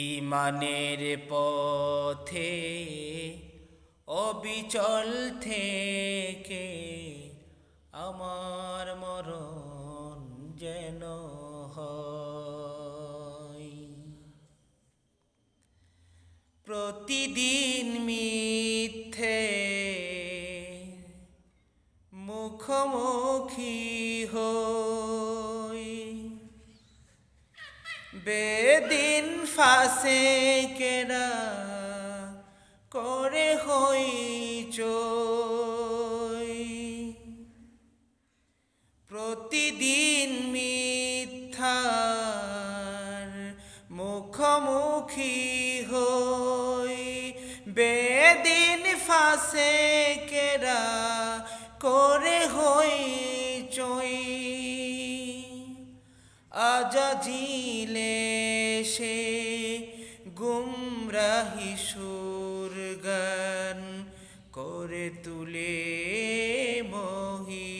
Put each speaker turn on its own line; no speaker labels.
ইমানের পথে অবিচল থেকে আমার মরণ যেন প্রতিদিন মিথ্যে মুখোমুখি বেদিন ফাঁসে কেরা করে হই চই। প্রতিদিন মিথ্যার মুখোমুখি হই। বেদিন ফাঁসে কেরা করে হই চই। আজাজিলে সে গুমরাহি সুর গান করে তুলে মহি